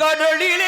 கடலிலே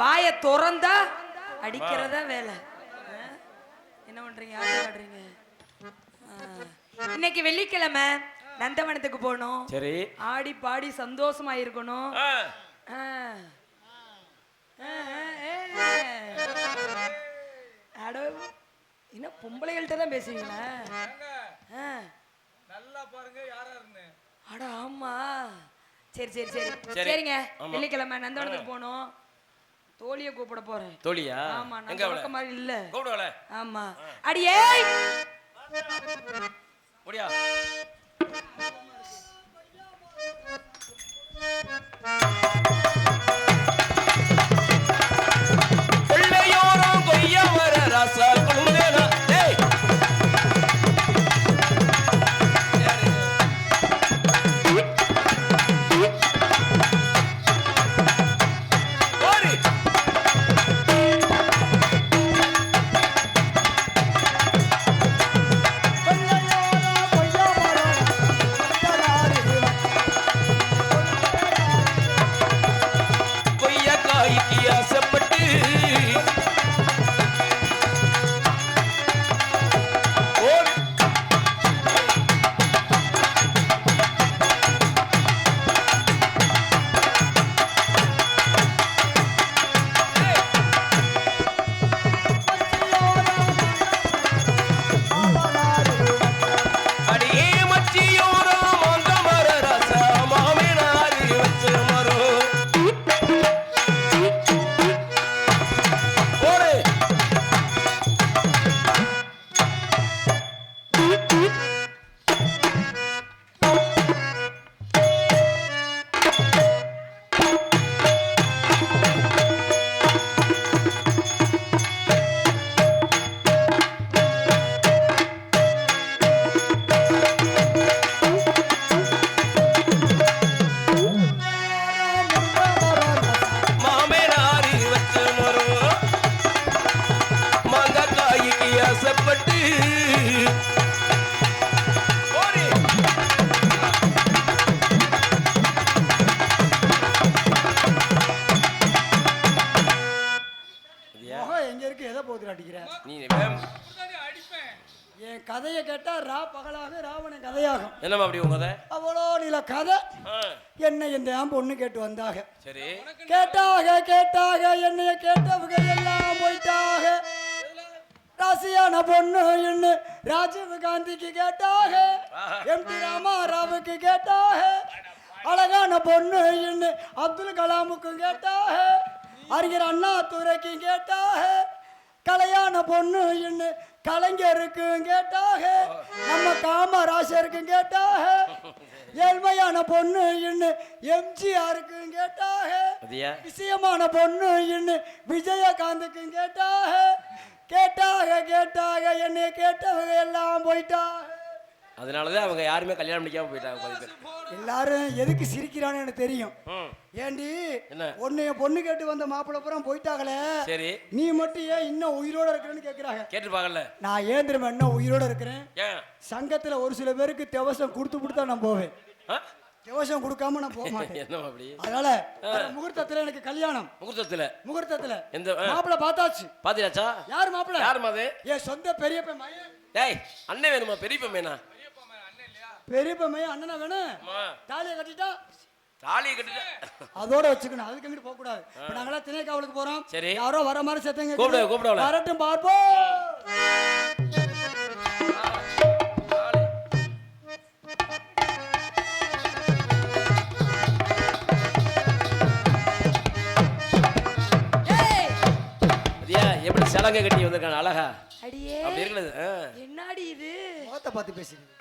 வாயை திறந்தா அடிக்கிறதா வேலை? என்ன பண்றீங்க? ஆடுறீங்க. இன்னைக்கு வெள்ளிக்கிழமை. நந்தவனத்துக்கு போகணும். சரி. ஆடி பாடி சந்தோஷமா இருக்கணும். என்ன பொம்பளைகள்கிட்ட தான் பேசுவீங்களா. நல்லா பாருங்க யாரா இருந்து அட ஆமா. சரி சரி சரி. சரி. சரிங்க. வெள்ளிக்கிழமை நந்தவனத்துக்கு போகணும். தோழிய கூப்பிட போறேன் தோழியா ஆமா எங்க அவள மாதிரி இல்ல கூப்பிடுவல ஆமா அடியே முடியா பிள்ளையோரம் ஏன் பொண்ணு கேட்டு வந்தாக. சரி. கேட்டாக கேட்டாக என்னைய கேட்டவங்க எல்லாம் போயிட்டாக. ராசியான பொண்ணு என்ன ராஜீவ் காந்திக்கு கேட்டாக. M D ராமாராவுக்கு கேட்டாக. அழகான பொண்ணு என்ன அப்துல் கலாமுக்கு கேட்டாக. அறிஞர் அண்ணா துரைக்கு கேட்டாக. கலையான பொண்ணு என்ன கலைஞருக்கு கேட்டாக. நம்ம காமராசருக்கு கேட்டாக. ஏழ்மையான பொண்ணு என்ன எம்ஜிஆருக்கு கேட்டாக. விஷயமான பொண்ணு என்ன விஜயகாந்துக்கு கேட்டாக. கேட்டாக கேட்டாக என்னை கேட்டவங்க எல்லாம் போயிட்டாக. அதனாலதான் அவங்க யாருமே கல்யாணம் பண்ணிக்காம போயிட்டாங்க பாதி பேர். எல்லாரும் எதுக்கு சிரிக்கிறான்னு எனக்கு தெரியும். ஏண்டி என்ன? உன்னைய பொண்ணு கேட்டு வந்த மாப்பிள்ளை பூரா போயிட்டாங்களே. சரி. நீ மட்டும் ஏன் இன்னும் உயிரோட இருக்கிறேன்னு கேக்குறாங்க. கேட்டுருப்பாங்கல்ல நான் ஏன் தெரியுமா இன்னும் உயிரோட இருக்கிறேன்? ஏன்? சங்கத்துல ஒரு சில பேருக்கு தெவசம் கொடுத்து கொடுத்தா நான் போவேன்? தெவசம் கொடுக்காம நான் போக மாட்டேன். என்னம்மா அப்படி? அதனால முகூர்த்தத்துல எனக்கு கல்யாணம். முகூர்த்தத்துல? முகூர்த்தத்துல. எந்த மாப்பிள்ளை பார்த்தாச்சு. பாத்தியாச்சா யார் மாப்பிள்ளை? யாரும்மா அது? என் சொந்த பெரியப்ப மகன் டேய் அண்ணன் வேணுமா? பெரியப்ப வேணா. பெரியப்ப அண்ணனா வேணும்? தாலியை கட்டிட்டா? தாலியை கட்டிட்ட. அதோட வச்சுக்கணும். அதுக்கு எங்கிட்டு போக கூடாது. இப்ப நாங்களாம் திணைக்காவலுக்கு போறோம். சரி. யாரோ வர மாதிரி செத்தங்க கூப்பிடு, கூப்பிடு. வரட்டும் பார்ப்போம். எப்படி சலங்கை கட்டி வந்திருக்காங்க அழகா. அடியே. அப்படி இருக்கிறது ஆ. என்னடி இது? முகத்தை பார்த்து பேசுறீங்க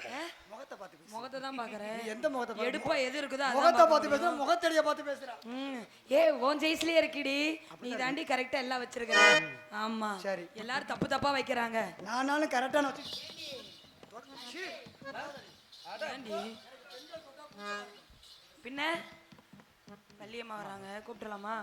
முகத்தை பார்த்து பேசு முகத்தை தான் பாக்குறேன் எந்த முகத்தை எடுப்பா எது இருக்குதோ முகத்தை பார்த்து பேசுற முகத்தடிய பார்த்து பேசுற. ஏ உன் ஜெயிஸ்லயே இருக்கிடி. நீ தாண்டி கரெக்டா எல்லாம் வச்சிருக்கிற. ஆமா. சரி. எல்லாரும் தப்பு தப்பா வைக்கிறாங்க. நானாலும் ஏண்டி? பின்ன? வள்ளியம்மா வராங்க. கூப்பிடலாமா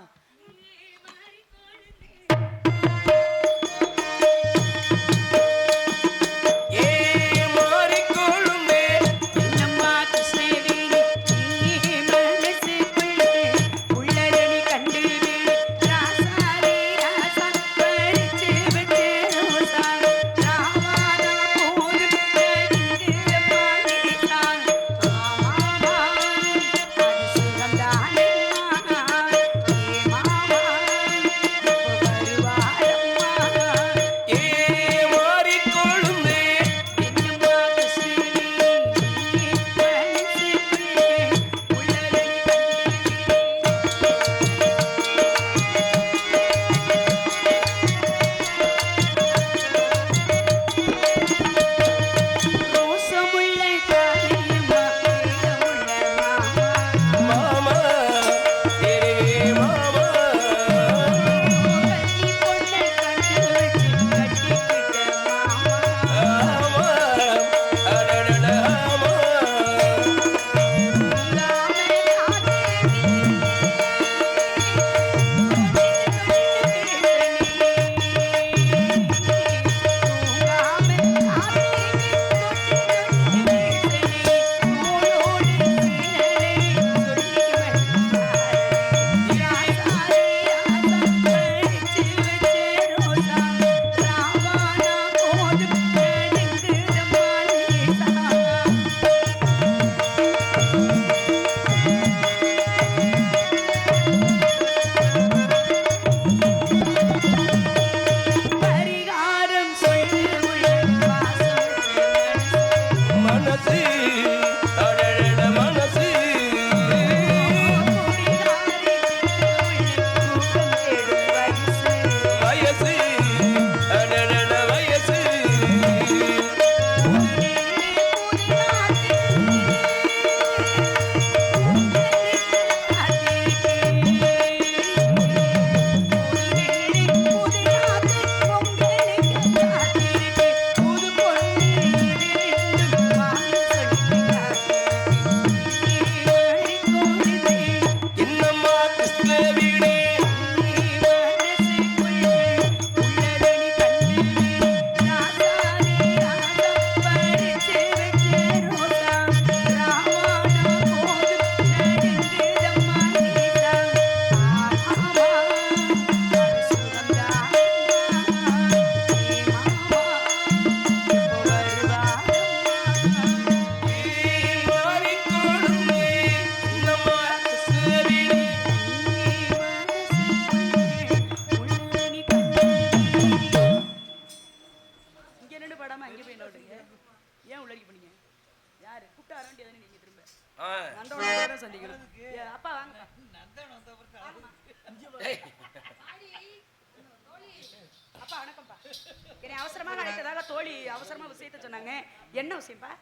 அவசரமா விஷயத்த சொன்னாங்க. என்ன விஷயம்ப்பா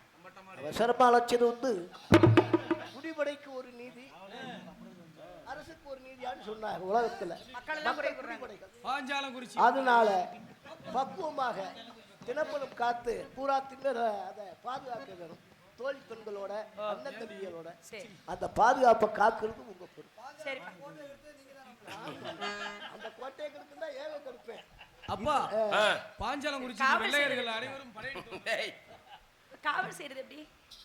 அவசரமா அழைச்சது வந்து குடிபடைக்கு ஒரு நீதி அரசுக்கு ஒரு நீதியான்னு சொன்னாங்க உலகத்துல. மக்கள் அதனால பக்குவமாக தினப்பலம் காத்து பூரா திண்ணற அதை பாதுகாக்க வேணும். தோழி பெண்களோட அண்ணன் தம்பிகளோட. சரி. அந்த பாதுகாப்பை காக்கிறது உங்க பொறுப்பு. அந்த கோட்டையை கெடுக்குன்னா ஏக கெடுப்பேன். அப்பா ஆ, பாஞ்சாலம் குறிச்சி காவல் வெள்ளையர்கள் அனைவரும் காவல் செய்யறது எப்படி?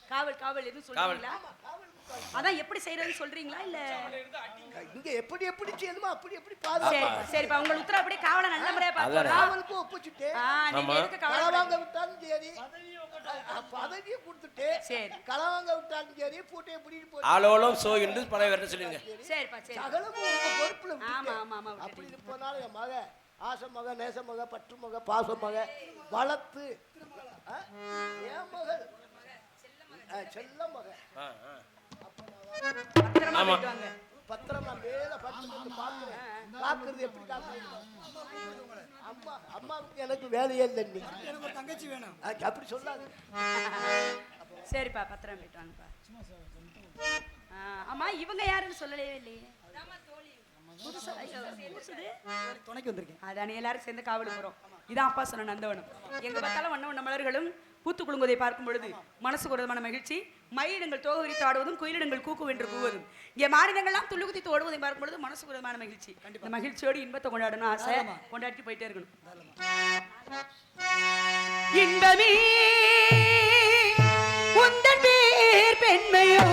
காவல் காவல் எதுவும் சொல்றீங்களா? அதான் எப்படி செய்யறதுன்னு சொல்றீங்களா இல்ல? இங்க எப்படி எப்படி செய்யணுமோ அப்படி எப்படி சரி பாதுகாப்பு சரிப்பா உங்கள் உத்தரவு அப்படியே காவலை நல்ல முறையா பாத்துறோம் காவலுக்கு ஒப்பிச்சுட்டு நீங்க. எதுக்கு கவலை வாங்க விட்டாலும் சரி. பதவியை கொடுத்துட்டு சரி. களை வாங்க விட்டாலும் சரி பூட்டையை பிடிட்டு போய் ஆளோலம் சோ என்று பணம் வரட்ட சொல்லுங்க. சரிப்பா சரி சகலமும் உங்க பொறுப்புல ஆமா ஆமா ஆமா அப்படி. போனாலும் என் மக ஆசை மக நேச மக பற்று மக பாச மக வளர்த்து? என் மகள் செல்ல மக. பத்திரமா மேல பத்து பாக்குறேன் காக்குறது எப்படி அம்மா அம்மாவுக்கு எனக்கு வேலையே இல்லை எனக்கு தங்கச்சி வேணும். அப்படி சொல்லாது. சரிப்பா பத்திரம் போயிட்டு வாங்கப்பா. ஆமா இவங்க யாருன்னு சொல்லவே இல்லையே. புதுசா ஐயோ, புதுசுது. துணைக்கு வந்திருக்கேன். அதானே எல்லாரும் சேர்ந்து காவலுக்கு போறோம். இதான் அப்பா சொன்ன நந்தவனம். எங்க பார்த்தாலும் வண்ண வண்ண மலர்களும் பூத்து குலுங்குவதை பார்க்கும் பொழுது மனசுக்கு ஒரு விதமான மகிழ்ச்சி மயிலினங்கள் தோக விரித்து ஆடுவதும் குயிலினங்கள் கூக்கு வென்று கூவதும் இங்கே மாநிலங்கள்லாம் துள்ளு குதித்து ஓடுவதை பார்க்கும் பொழுது மனசுக்கு ஒரு விதமான மகிழ்ச்சி. இந்த மகிழ்ச்சியோடு இன்பத்தை கொண்டாடணும் ஆசை. கொண்டாடி போயிட்டே இருக்கணும். இன்பமே உந்தன் பேர் பெண்மையோ?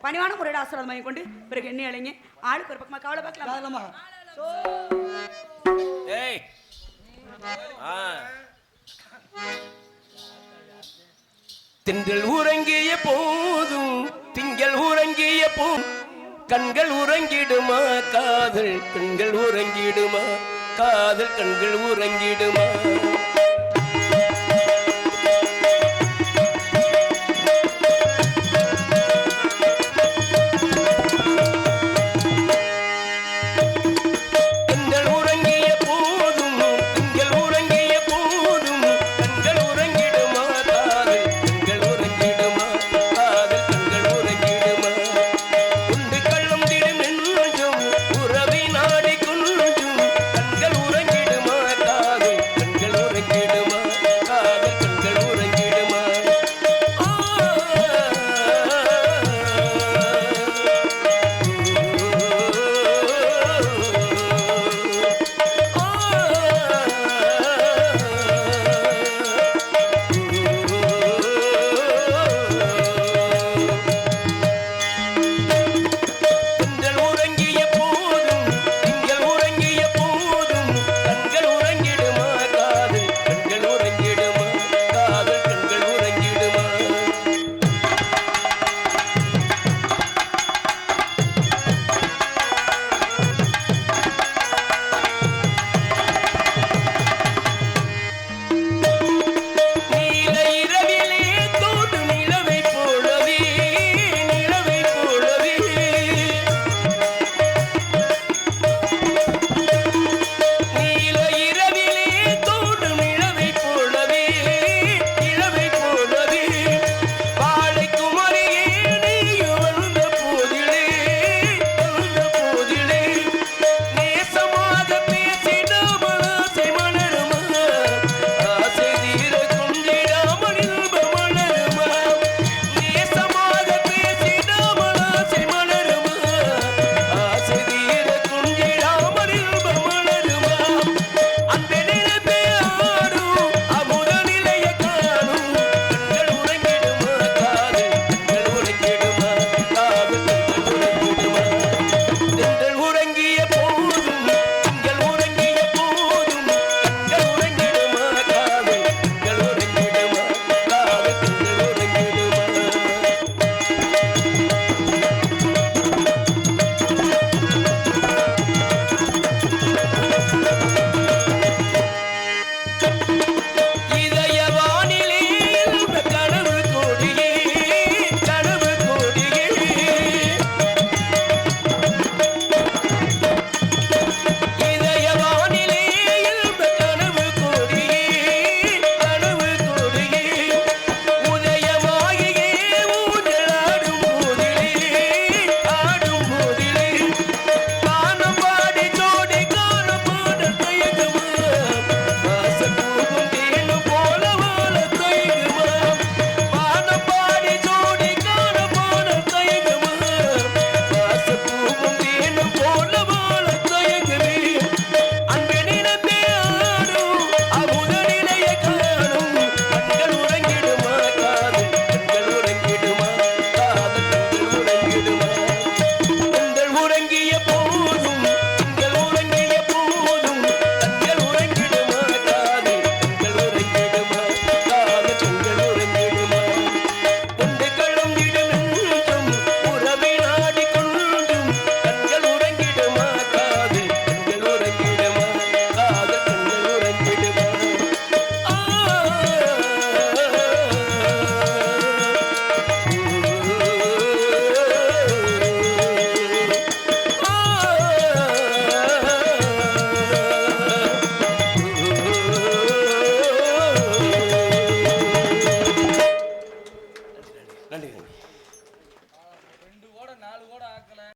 பணிவான முறையோட ஆசீர்வாதம் வாங்கி கொண்டு பிறகு என்ன இளைஞ ஆளுக்கு ஒரு பக்கமா கவலை பார்க்கலாமா. ஏய். ஆ. திங்கள் உறங்கிய போதும் திங்கள் உறங்கிய போ கண்கள் உறங்கிடுமா காதல் கண்கள் உறங்கிடுமா காதல் கண்கள் உறங்கிடுமா.